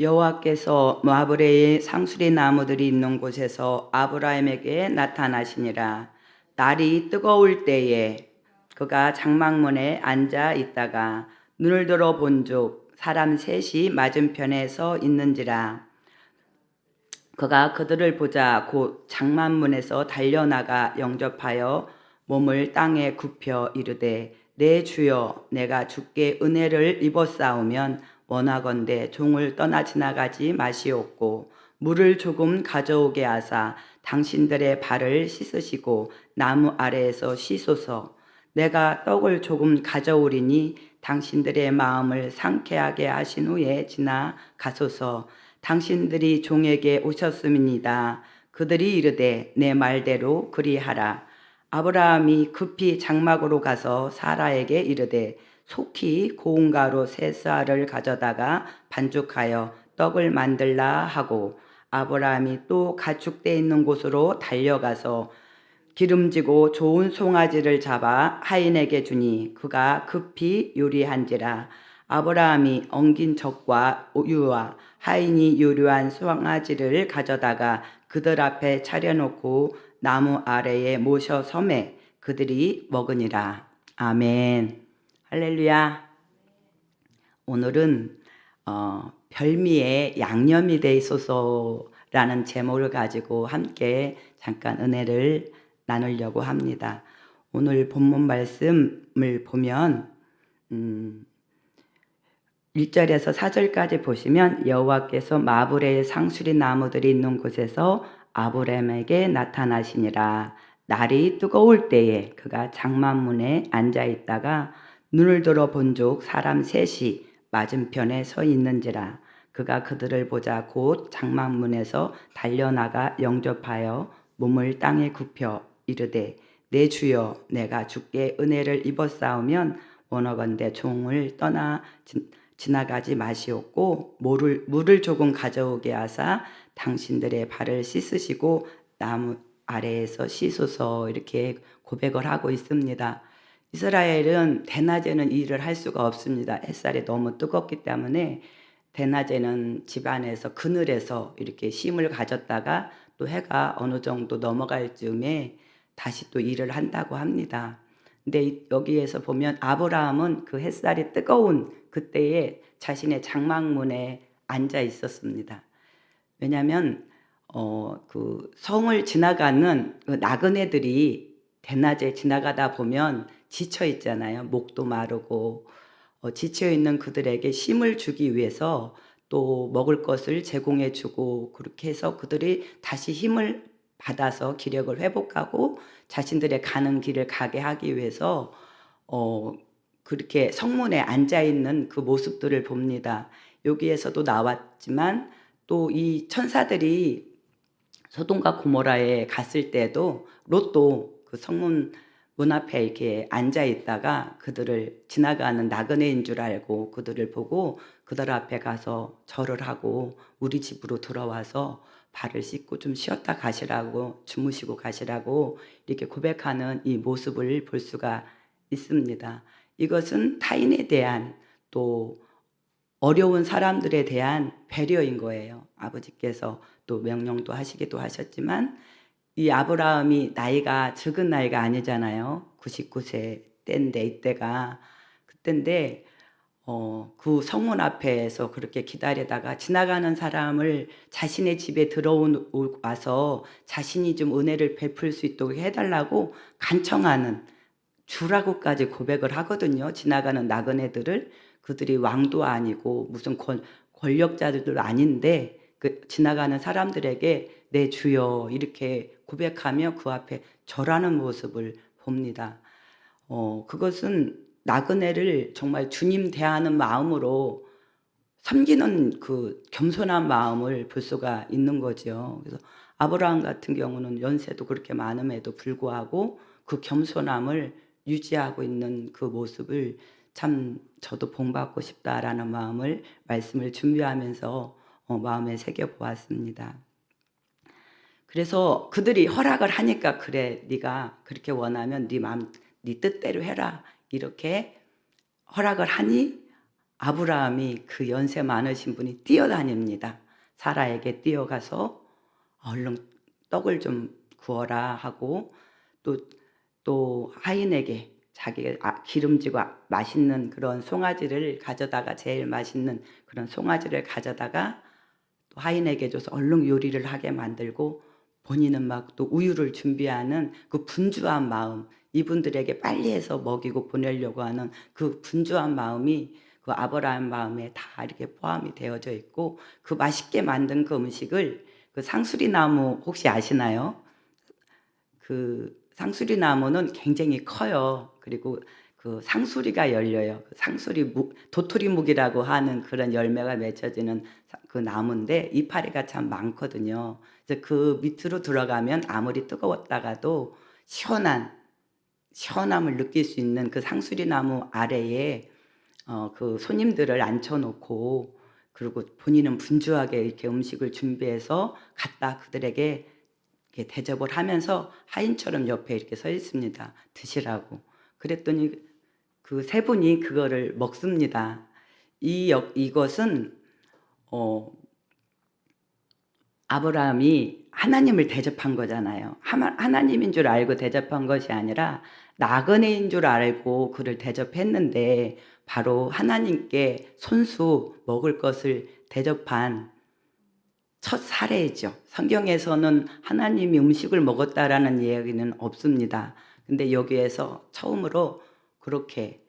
여호와께서 마브레의 상수리 나무들이 있는 곳에서 아브라함에게 나타나시니라. 날이 뜨거울 때에 그가 장막문에 앉아 있다가 눈을 들어 본즉 사람 셋이 맞은편에 서 있는지라. 그가 그들을 보자 곧 장만문에서 달려나가 영접하여 몸을 땅에 굽혀 이르되 내 주여 내가 주께 은혜를 입었사오면 원하건대 종을 떠나 지나가지 마시옵고 물을 조금 가져오게 하사 당신들의 발을 씻으시고 나무 아래에서 쉬소서 내가 떡을 조금 가져오리니 당신들의 마음을 상쾌하게 하신 후에 지나 가소서 당신들이 종에게 오셨음이니이다. 그들이 이르되 내 말대로 그리하라. 아브라함이 급히 장막으로 가서 사라에게 이르되 속히 고운 가루 세 쌀을 가져다가 반죽하여 떡을 만들라 하고 아브라함이 또 가축대 있는 곳으로 달려가서 기름지고 좋은 송아지를 잡아 하인에게 주니 그가 급히 요리한지라. 아브라함이 엉긴 젖과 우유와 하인이 요리한 송아지를 가져다가 그들 앞에 차려놓고 나무 아래에 모셔 섬에 그들이 먹으니라. 아멘 할렐루야 오늘은 어, 별미의 양념이 돼 있어서라는 제목을 가지고 함께 잠깐 은혜를 나누려고 합니다. 오늘 본문 말씀을 보면 음, 1절에서 4절까지 보시면 여호와께서 마브레의 상수리 나무들이 있는 곳에서 아브람에게 나타나시니라 날이 뜨거울 때에 그가 장만문에 앉아 있다가 눈을 들어 본즉 사람 셋이 맞은편에 서 있는지라 그가 그들을 보자 곧 장막문에서 달려나가 영접하여 몸을 땅에 굽혀 이르되 내 주여 내가 주께 은혜를 입었사오면 원어건대 종을 떠나 지- 지나가지 마시옵고 물을, 물을 조금 가져오게 하사 당신들의 발을 씻으시고 나무 아래에서 씻소서 이렇게 고백을 하고 있습니다. 이스라엘은 대낮에는 일을 할 수가 없습니다. 햇살이 너무 뜨겁기 때문에 대낮에는 집안에서 그늘에서 이렇게 심을 가졌다가 또 해가 어느 정도 넘어갈 즈음에 다시 또 일을 한다고 합니다. 근데 이- 여기에서 보면 아브라함은 그 햇살이 뜨거운 그때에 자신의 장막문에 앉아 있었습니다. 왜냐하면 어, 그 성을 지나가는 그 나그네들이 대낮에 지나가다 보면 지쳐 있잖아요. 목도 마르고 어, 지쳐 있는 그들에게 힘을 주기 위해서 또 먹을 것을 제공해 주고 그렇게 해서 그들이 다시 힘을 받아서 기력을 회복하고 자신들의 가는 길을 가게 하기 위해서 어, 그렇게 성문에 앉아 있는 그 모습들을 봅니다. 여기에서도 나왔지만 또 이 천사들이 소돔과 고모라에 갔을 때도 롯도 그 성문 문 앞에 이렇게 앉아 있다가 그들을 지나가는 나그네인 줄 알고 그들을 보고 그들 앞에 가서 절을 하고 우리 집으로 들어와서 발을 씻고 좀 쉬었다 가시라고 주무시고 가시라고 이렇게 고백하는 이 모습을 볼 수가 있습니다. 이것은 타인에 대한 또 어려운 사람들에 대한 배려인 거예요. 아버지께서 또 명령도 하시기도 하셨지만 이 아브라함이 나이가 적은 나이가 아니잖아요. 99세 때인데 이때가 그때인데 어, 그 성문 앞에서 그렇게 기다리다가 지나가는 사람을 자신의 집에 들어온 오- 와서 자신이 좀 은혜를 베풀 수 있도록 해달라고 간청하는 주라고까지 고백을 하거든요. 지나가는 나그네들을 그들이 왕도 아니고 무슨 권, 권력자들도 아닌데 그 지나가는 사람들에게 내 주여 이렇게 고백하며 그 앞에 절하는 모습을 봅니다. 어, 그것은 나그네를 정말 주님 대하는 마음으로 섬기는 그 겸손한 마음을 볼 수가 있는 거죠. 그래서 아브라함 같은 경우는 연세도 그렇게 많음에도 불구하고 그 겸손함을 유지하고 있는 그 모습을 참 저도 본받고 싶다라는 마음을 말씀을 준비하면서 어, 마음에 새겨 보았습니다. 그래서 그들이 허락을 하니까 그래 네가 그렇게 원하면 네 마음 네 뜻대로 해라 이렇게 허락을 하니 아브라함이 그 연세 많으신 분이 뛰어다닙니다. 사라에게 뛰어가서 얼른 떡을 좀 구워라 하고 또, 또 하인에게 자기 아, 기름지고 아- 맛있는 그런 송아지를 가져다가 제일 맛있는 그런 송아지를 가져다가 또 하인에게 줘서 얼른 요리를 하게 만들고 본인은 막 또 우유를 준비하는 그 분주한 마음 이분들에게 빨리 해서 먹이고 보내려고 하는 그 분주한 마음이 그 아브라함 마음에 다 이렇게 포함이 되어져 있고 그 맛있게 만든 그 음식을 그 상수리 나무 혹시 아시나요? 그 상수리 나무는 굉장히 커요. 그리고 그 상수리가 열려요. 그 상수리 묵, 도토리묵이라고 하는 그런 열매가 맺혀지는 사- 그 나무인데 이파리가 참 많거든요. 그래서 그 밑으로 들어가면 아무리 뜨거웠다가도 시원한 시원함을 느낄 수 있는 그 상수리 나무 아래에 어, 그 손님들을 앉혀놓고 그리고 본인은 분주하게 이렇게 음식을 준비해서 갖다 그들에게 대접을 하면서 하인처럼 옆에 이렇게 서 있습니다. 드시라고. 그랬더니 그 세 분이 그거를 먹습니다. 이 역, 이것은 어, 아브라함이 하나님을 대접한 거잖아요. 하나님인 줄 알고 대접한 것이 아니라 나그네인 줄 알고 그를 대접했는데 바로 하나님께 손수 먹을 것을 대접한 첫 사례이죠. 성경에서는 하나님이 음식을 먹었다라는 이야기는 없습니다. 근데 여기에서 처음으로 그렇게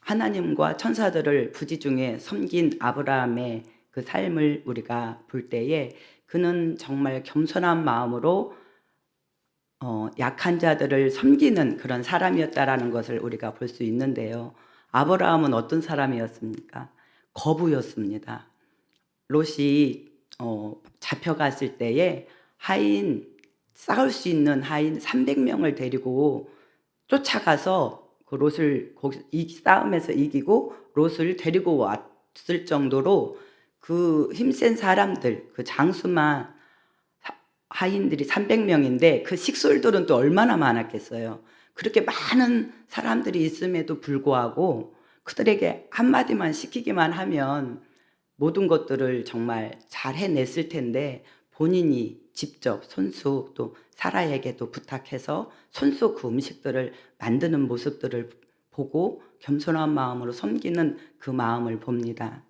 하나님과 천사들을 부지 중에 섬긴 아브라함의 그 삶을 우리가 볼 때에 그는 정말 겸손한 마음으로 어, 약한 자들을 섬기는 그런 사람이었다라는 것을 우리가 볼 수 있는데요. 아브라함은 어떤 사람이었습니까? 거부였습니다. 롯이 어, 잡혀갔을 때에 하인 싸울 수 있는 하인 300명을 데리고 쫓아가서 그 롯을 이 싸움에서 이기고 롯을 데리고 왔을 정도로 그 힘센 사람들 그 장수만 하- 하인들이 300명인데 그 식솔들은 또 얼마나 많았겠어요. 그렇게 많은 사람들이 있음에도 불구하고 그들에게 한마디만 시키기만 하면 모든 것들을 정말 잘 해냈을 텐데 본인이 직접 손수 또 사라에게도 부탁해서 손수 그 음식들을 만드는 모습들을 보고 겸손한 마음으로 섬기는 그 마음을 봅니다.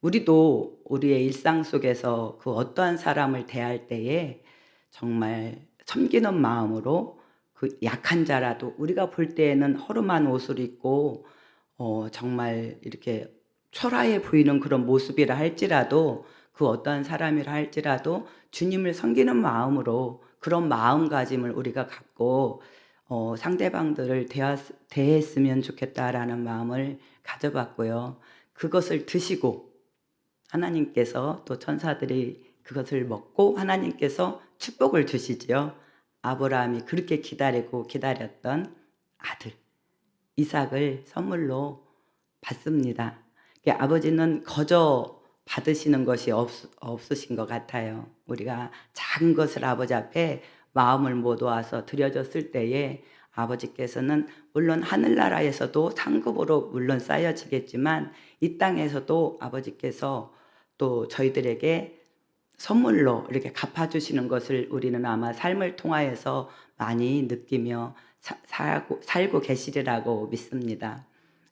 우리도 우리의 일상 속에서 그 어떠한 사람을 대할 때에 정말 섬기는 마음으로 그 약한 자라도 우리가 볼 때에는 허름한 옷을 입고 어, 정말 이렇게 초라해 보이는 그런 모습이라 할지라도 그 어떠한 사람이라 할지라도 주님을 섬기는 마음으로 그런 마음가짐을 우리가 갖고 어, 상대방들을 대하, 대했으면 좋겠다라는 마음을 가져봤고요. 그것을 드시고 하나님께서 또 천사들이 그것을 먹고 하나님께서 축복을 주시지요. 아브라함이 그렇게 기다리고 기다렸던 아들 이삭을 선물로 받습니다. 아버지는 거저 받으시는 것이 없, 없으신 것 같아요. 우리가 작은 것을 아버지 앞에 마음을 모아서 드려졌을 때에 아버지께서는 물론 하늘나라에서도 상급으로 물론 쌓여지겠지만 이 땅에서도 아버지께서 또 저희들에게 선물로 이렇게 갚아주시는 것을 우리는 아마 삶을 통하여서 많이 느끼며 사- 살고, 살고 계시리라고 믿습니다.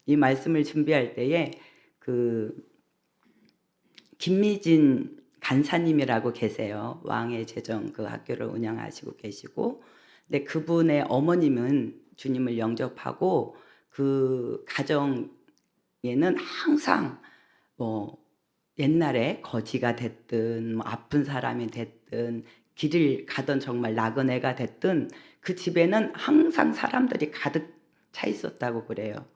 이 말씀을 준비할 때에 그 김미진 간사님이라고 계세요. 왕의 재정 그 학교를 운영하시고 계시고, 근데 그분의 어머님은 주님을 영접하고 그 가정에는 항상 뭐 옛날에 거지가 됐든 뭐 아픈 사람이 됐든 길을 가던 정말 나그네가 됐든 그 집에는 항상 사람들이 가득 차 있었다고 그래요.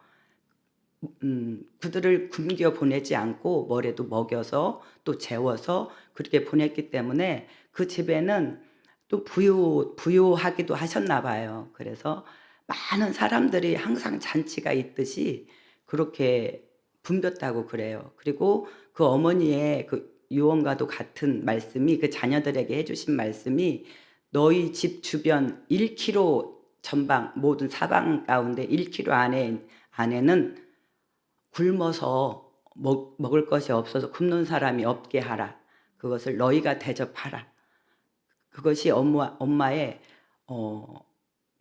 음, 그들을 굶겨 보내지 않고 뭐래도 먹여서 또 재워서 그렇게 보냈기 때문에 그 집에는 또 부유 부유하기도 하셨나 봐요. 그래서 많은 사람들이 항상 잔치가 있듯이 그렇게 붐볐다고 그래요. 그리고 그 어머니의 그 유언과도 같은 말씀이 그 자녀들에게 해주신 말씀이 너희 집 주변 1km 전방 모든 사방 가운데 1km 안에 안에는 굶어서 먹, 먹을 것이 없어서 굶는 사람이 없게 하라. 그것을 너희가 대접하라. 그것이 엄마, 엄마의 어,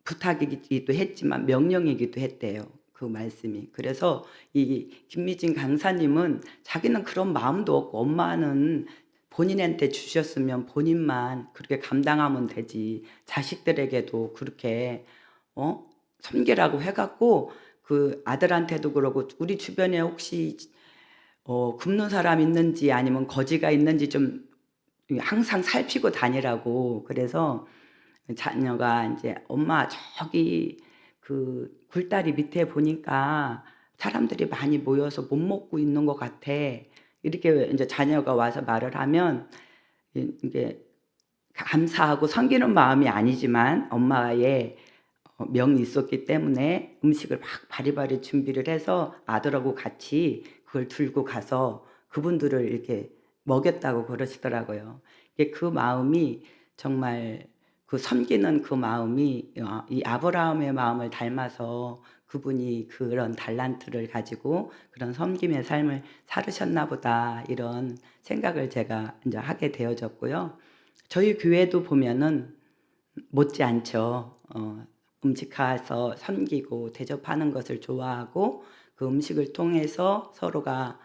부탁이기도 했지만 명령이기도 했대요. 그 말씀이. 그래서 이 김미진 강사님은 자기는 그런 마음도 없고 엄마는 본인한테 주셨으면 본인만 그렇게 감당하면 되지. 자식들에게도 그렇게 어? 섬기라고 해갖고 그 아들한테도 그러고 우리 주변에 혹시 어, 굶는 사람 있는지 아니면 거지가 있는지 좀 항상 살피고 다니라고 그래서 자녀가 이제 엄마 저기 그 굴다리 밑에 보니까 사람들이 많이 모여서 못 먹고 있는 것 같아. 이렇게 이제 자녀가 와서 말을 하면 이- 이게 감사하고 섬기는 마음이 아니지만 엄마의 어, 명이 있었기 때문에 음식을 막 바리바리 준비를 해서 아들하고 같이 그걸 들고 가서 그분들을 이렇게 먹였다고 그러시더라고요. 그 마음이 정말 그 섬기는 그 마음이 어, 이 아브라함의 마음을 닮아서 그분이 그런 달란트를 가지고 그런 섬김의 삶을 살으셨나 보다 이런 생각을 제가 이제 하게 되어졌고요. 저희 교회도 보면은 못지 않죠. 어, 음식하서 섬기고 대접하는 것을 좋아하고 그 음식을 통해서 서로가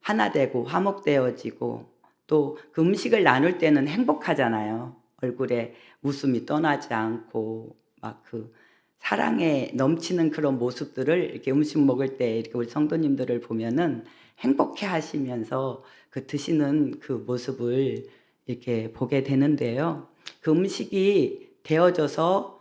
하나 되고 화목되어지고 또 그 음식을 나눌 때는 행복하잖아요. 얼굴에 웃음이 떠나지 않고 막 그 사랑에 넘치는 그런 모습들을 이렇게 음식 먹을 때 이렇게 우리 성도님들을 보면은 행복해 하시면서 그 드시는 그 모습을 이렇게 보게 되는데요. 그 음식이 되어져서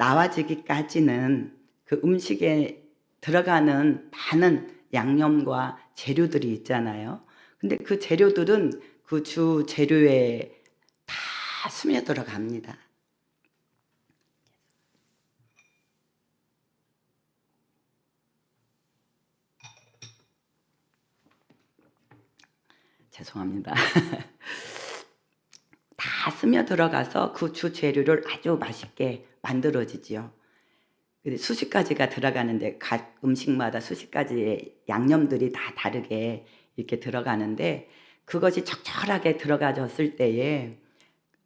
나와지기까지는 그 음식에 들어가는 많은 양념과 재료들이 있잖아요. 근데 그 재료들은 그 주 재료에 다 스며 들어 갑니다. 죄송합니다. 다 스며 들어가서 그 주 재료를 아주 맛있게 만들어지지요. 수십 가지가 들어가는데 각 음식마다 수십 가지의 양념들이 다 다르게 이렇게 들어가는데 그것이 적절하게 들어가졌을 때에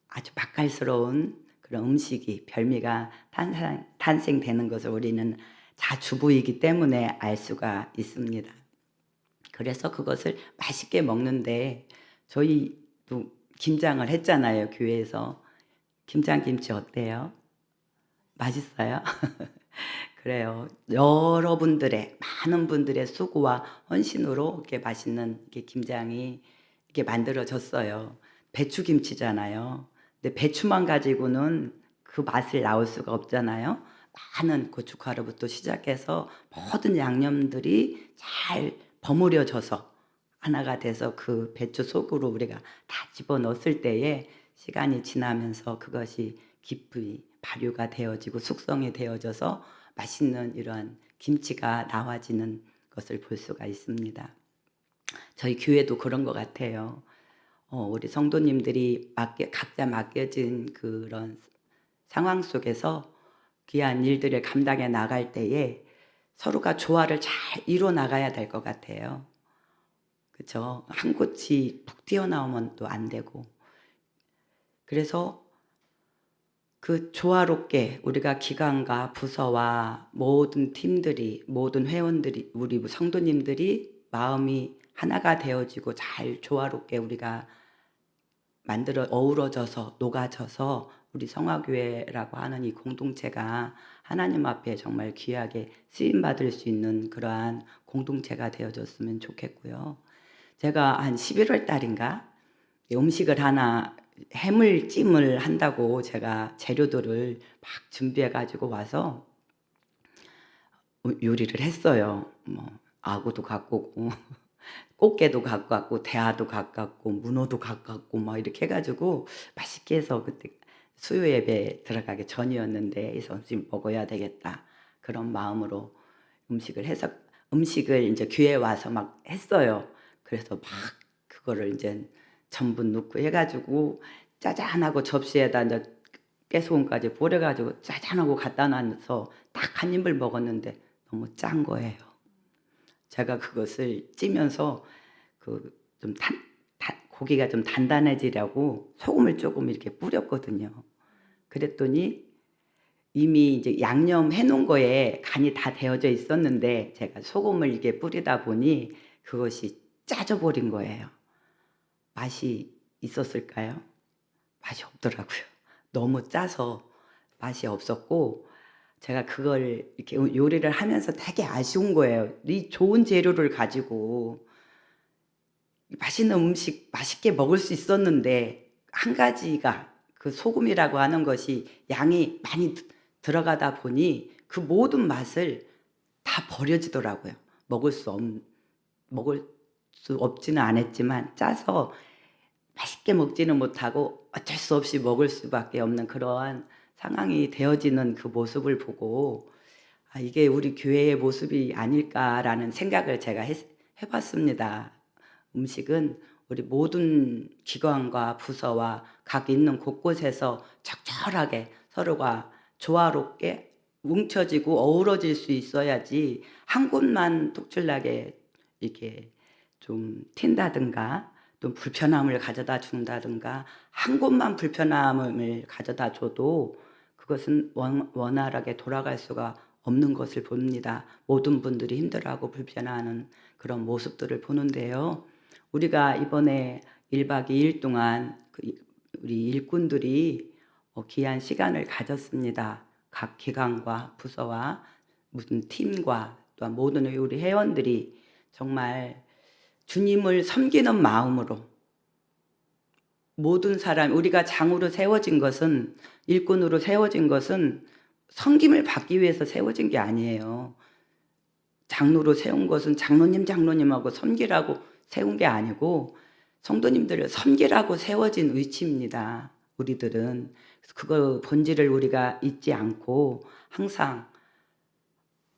아주 맛깔스러운 그런 음식이 별미가 탄생, 탄생되는 것을 우리는 자주부이기 때문에 알 수가 있습니다. 그래서 그것을 맛있게 먹는데 저희도 김장을 했잖아요 교회에서 김장김치 어때요? 맛있어요? 그래요. 여러분들의 많은 분들의 수고와 헌신으로 이렇게 맛있는 이렇게 김장이 이렇게 만들어졌어요. 배추김치잖아요. 근데 배추만 가지고는 그 맛을 나올 수가 없잖아요. 많은 고춧가루부터 시작해서 모든 양념들이 잘 버무려져서 하나가 돼서 그 배추 속으로 우리가 다 집어 넣었을 때에 시간이 지나면서 그것이 깊이 발효가 되어지고 숙성이 되어져서 맛있는 이러한 김치가 나와지는 것을 볼 수가 있습니다. 저희 교회도 그런 것 같아요. 어, 우리 성도님들이 맡겨, 각자 맡겨진 그런 상황 속에서 귀한 일들을 감당해 나갈 때에 서로가 조화를 잘 이루어 나가야 될 것 같아요. 그렇죠? 한 꽃이 푹 튀어나오면 또 안 되고. 그래서 그 조화롭게 우리가 기관과 부서와 모든 팀들이 모든 회원들이 우리 성도님들이 마음이 하나가 되어지고 잘 조화롭게 우리가 만들어 어우러져서 녹아져서 우리 성화교회라고 하는 이 공동체가 하나님 앞에 정말 귀하게 쓰임 받을 수 있는 그러한 공동체가 되어졌으면 좋겠고요. 제가 한 11월 달인가 음식을 하나 해물찜을 한다고 제가 재료들을 막 준비해 가지고 와서 요리를 했어요. 뭐 아구도 갖고 오고 꽃게도 갖고 왔고 대하도 갖고 왔고 문어도 갖고 왔고 막 이렇게 해가지고 맛있게 해서 그때 수요 예배 들어가기 전이었는데 이 점심 먹어야 되겠다 그런 마음으로 음식을 해서 음식을 이제 교회 와서 막 했어요. 그래서 막 그거를 이제 전분 넣고 해가지고 짜잔하고 접시에다 이제 깨소금까지 뿌려가지고 짜잔하고 갖다 놔서 딱 한 입을 먹었는데 너무 짠 거예요. 제가 그것을 찌면서 그 좀 단, 단- 고기가 좀 단단해지려고 소금을 조금 이렇게 뿌렸거든요. 그랬더니 이미 이제 양념 해놓은 거에 간이 다 되어져 있었는데 제가 소금을 이렇게 뿌리다 보니 그것이 짜져버린 거예요. 맛이 있었을까요? 맛이 없더라고요. 너무 짜서 맛이 없었고 제가 그걸 이렇게 요리를 하면서 되게 아쉬운 거예요. 이 좋은 재료를 가지고 맛있는 음식 맛있게 먹을 수 있었는데 한 가지가 그 소금이라고 하는 것이 양이 많이 드- 들어가다 보니 그 모든 맛을 다 버려지더라고요. 먹을 수 없, 먹을 수 없지는 않았지만 짜서 맛있게 먹지는 못하고 어쩔 수 없이 먹을 수밖에 없는 그러한 상황이 되어지는 그 모습을 보고 아, 이게 우리 교회의 모습이 아닐까라는 생각을 제가 했, 해봤습니다. 음식은 우리 모든 기관과 부서와 각 있는 곳곳에서 적절하게 서로가 조화롭게 뭉쳐지고 어우러질 수 있어야지 한 곳만 독출나게 이렇게 좀 튄다든가 또 불편함을 가져다 준다든가 한 곳만 불편함을 가져다 줘도 그것은 원, 원활하게 돌아갈 수가 없는 것을 봅니다. 모든 분들이 힘들어하고 불편해하는 그런 모습들을 보는데요. 우리가 이번에 1박 2일 동안 그 이- 우리 일꾼들이 어, 귀한 시간을 가졌습니다. 각 기관과 부서와 무슨 팀과 또한 모든 우리 회원들이 정말 주님을 섬기는 마음으로 모든 사람 우리가 장으로 세워진 것은 일꾼으로 세워진 것은 섬김을 받기 위해서 세워진 게 아니에요. 장로로 세운 것은 장로님 장로님하고 섬기라고 세운 게 아니고 성도님들을 섬기라고 세워진 위치입니다. 우리들은 그거 본질을 우리가 잊지 않고 항상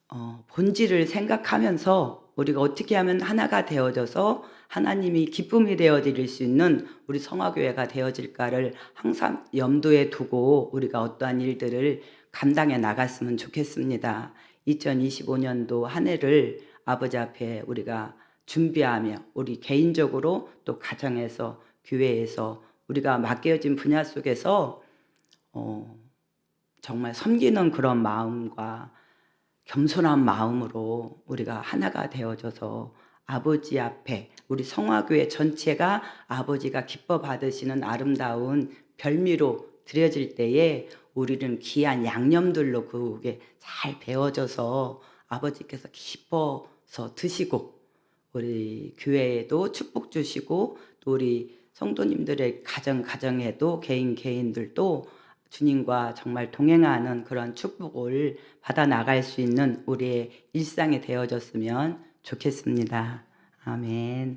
어, 본질을 생각하면서 우리가 어떻게 하면 하나가 되어져서 하나님이 기쁨이 되어드릴 수 있는 우리 성화교회가 되어질까를 항상 염두에 두고 우리가 어떠한 일들을 감당해 나갔으면 좋겠습니다. 2025년도 한 해를 아버지 앞에 우리가 준비하며 우리 개인적으로 또 가정에서 교회에서 우리가 맡겨진 분야 속에서 어, 정말 섬기는 그런 마음과 겸손한 마음으로 우리가 하나가 되어져서 아버지 앞에 우리 성화교회 전체가 아버지가 기뻐 받으시는 아름다운 별미로 드려질 때에 우리는 귀한 양념들로 그게 잘 배워져서 아버지께서 기뻐서 드시고 우리 교회에도 축복 주시고 또 우리 성도님들의 가정 가정에도 개인 개인들도 주님과 정말 동행하는 그런 축복을 받아 나갈 수 있는 우리의 일상이 되어졌으면 좋겠습니다. 아멘.